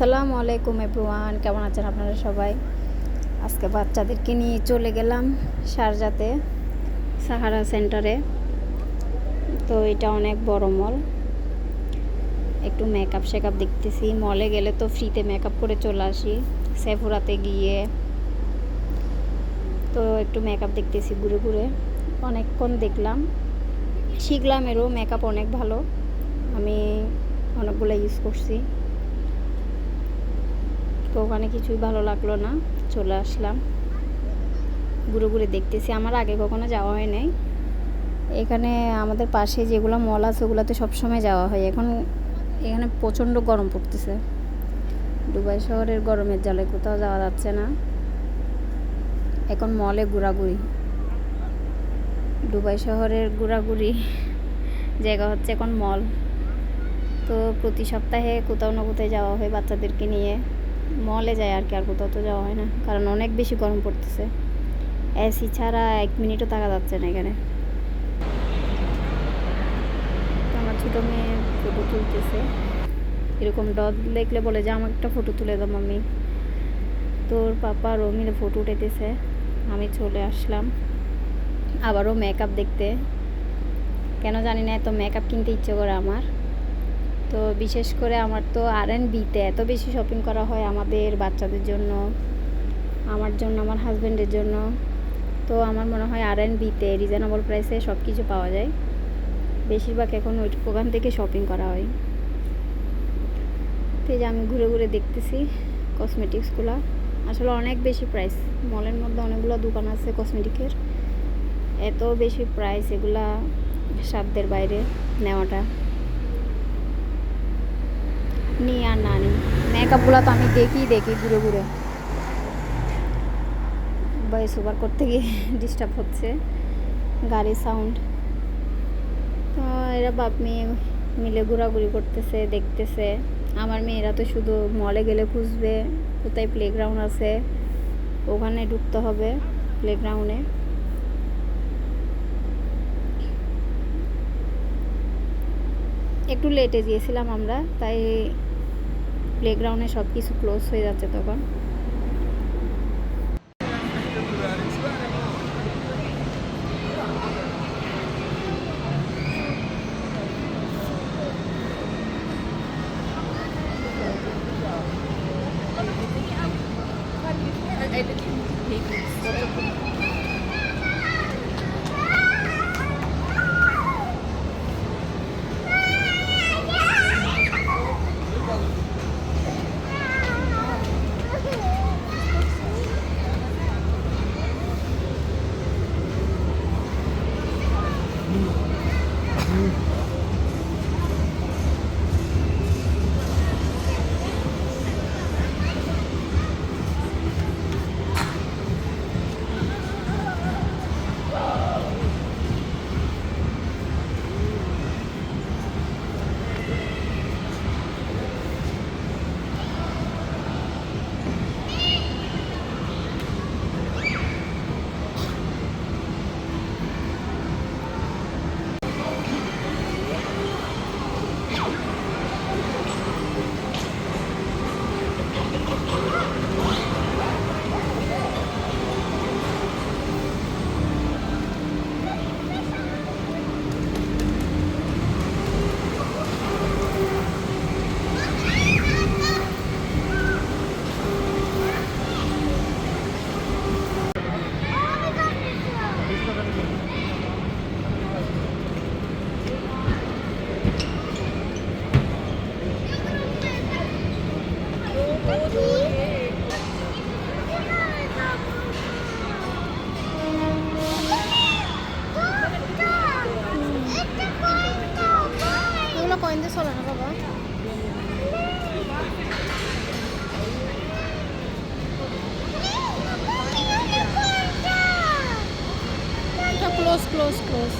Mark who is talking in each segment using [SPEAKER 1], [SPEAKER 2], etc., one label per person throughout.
[SPEAKER 1] আসসালামু আলাইকুম এভরিওয়ান, কেমন আছেন আপনারা সবাই? আজকে বাচ্চাদেরকে নিয়ে চলে গেলাম শারজাতে সাহারা সেন্টারে। তো এটা অনেক বড় মল। একটু মেকআপ শেকআপ দেখতেছি। মলে গেলে তো ফ্রিতে মেকআপ করে চলে আসি। সেফুরাতে গিয়ে। তো একটু মেকআপ দেখতেছি ঘুরে ঘুরে। অনেকক্ষণ দেখলাম। শিখলাম এরও মেকআপ অনেক ভালো। আমি অনেকগুলো ইউজ করছি। তো ওখানে কিছুই ভালো লাগল না। চলে আসলাম। ঘুরে ঘুরে দেখতেছি। আমার আগে কখনো যাওয়া হয় নাই। এখানে আমাদের পাশে যেগুলো মল আছে, ওগুলোতে সবসময় যাওয়া হয়। এখন এখানে প্রচণ্ড গরম পড়তেছে। দুবাই শহরের গরমের জলে কোথাও যাওয়া যাচ্ছে না। এখন মলে ঘোরাঘুরি। দুবাই শহরের ঘোরাঘুরি জায়গা হচ্ছে এখন মল। তো প্রতি সপ্তাহে কোথাও না কোথায় যাওয়া হয় বাচ্চাদেরকে নিয়ে। মলে যায় আর কি আর কোথাও তো যাওয়া হয় না। কারণ অনেক বেশি গরম পড়তেছে। এসি ছাড়া এক মিনিটও থাকা যাচ্ছে না এখানে। আমার ছোটো মেয়ে ফটো তুলতেছে। এরকম ডদ দেখলে বলে যে আমার একটা ফটো তুলে দাও মাম্মি। তোর পাপা মিলে ফটো উঠেতেছে আমি চলে আসলাম। আবারও মেকআপ দেখতে। কেন জানি না, এত মেকআপ কিনতে ইচ্ছে করে আমার। তো বিশেষ করে আমার তো আর এন বিতে এত বেশি শপিং করা হয় আমাদের বাচ্চাদের জন্য, আমার জন্য, আমার হাজব্যান্ডের জন্য। তো আমার মনে হয় আর এন বিতে রিজনেবল প্রাইসে সব কিছু পাওয়া যায়। বেশিরভাগ এখন ওই ওখান থেকে শপিং করা হয়। তো যে আমি ঘুরে ঘুরে দেখতেছি কসমেটিক্সগুলো আসলে অনেক বেশি প্রাইস মলের মধ্যে অনেকগুলো দোকান আছে কসমেটিকের এত বেশি প্রাইস এগুলা সাধ্যের বাইরে নেওয়াটা। নিই আর না নিই। মেকআপগুলো তো আমি দেখি দেখি ঘুরে ঘুরে। ভয়েস ওভার করতে গিয়ে ডিস্টার্ব হচ্ছে গাড়ির সাউন্ড তো এরা বাপ মেয়ে মিলে ঘোরাঘুরি করতেছে, দেখতেছে। আমার মেয়েরা তো শুধু মলে গেলে খুঁজবে, কোথায় প্লেগ্রাউন্ড আছে, ওখানে ঢুকতে হবে প্লেগ্রাউন্ডে একটু লেটে গিয়েছিলাম আমরা, তাই প্লেগ্রাউন্ডে সব কিছু ক্লোজ হয়ে যাচ্ছে তখন।
[SPEAKER 2] এগুলো কয়েন দিয়ে চলে না বাবা ক্লোজ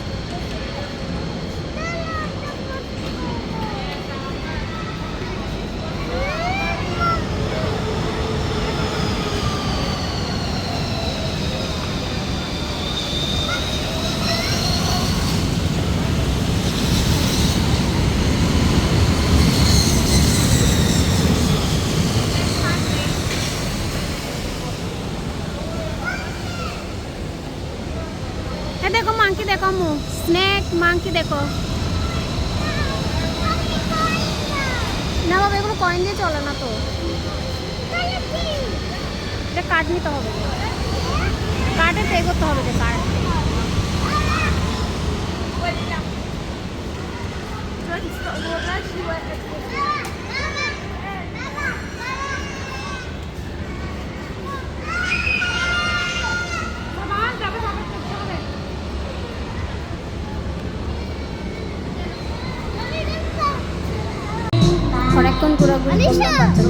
[SPEAKER 2] ক্লোজ ক্লোজ
[SPEAKER 1] মাংকি দেখো মু স্নেক, মাংকি দেখো। না বাবা, এগুলো কয়েন দিয়ে চলে না তো। এটা কার্ড নিতে হবে। কার্ডে পে করতে হবে যে কার্ড অনেকক্ষণ ঘোরাঘুরি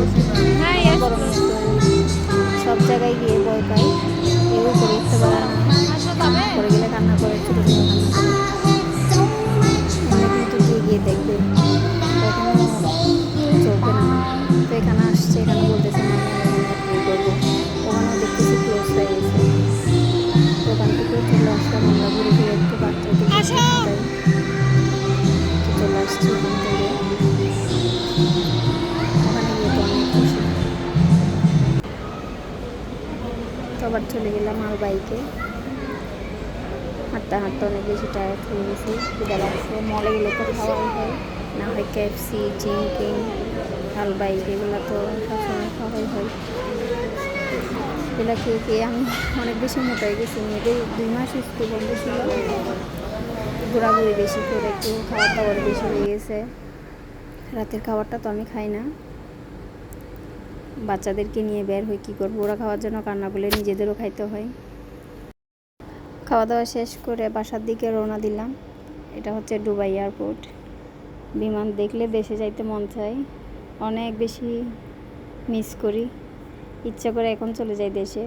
[SPEAKER 1] আবার চলে গেলাম আর বাইকে। হাঁটতে হাঁটতে অনেক বেশি টায়ার্ড হয়ে গেছি। খিদা লাগছে। মলে গেলে তো খাওয়াই হয়। না হয় কেএফসি চিংকিং হাল বাইক এগুলো তো সবসময় খাওয়াই হয়। এগুলো খেয়ে খেয়ে আমি অনেক বেশি মোটা হয়ে গেছি। মেয়েদের দুই মাস স্কুল বন্ধ ছিল। ঘোরাঘুরি বেশি করে একটু খাবার দাবার বেশি হয়ে গেছে। রাতের খাবারটা তো আমি খাই না। বাচ্চাদেরকে নিয়ে বের হই, কী করব? ওরা খাওয়ার জন্য কান্না করলে নিজেদেরও খাইতে হয়। খাওয়া দাওয়া শেষ করে বাসার দিকে রওনা দিলাম। এটা হচ্ছে দুবাই এয়ারপোর্ট। বিমান দেখলে দেশে যাইতে মন চায়। অনেক বেশি মিস করি। ইচ্ছা করে এখন চলে যাই দেশে।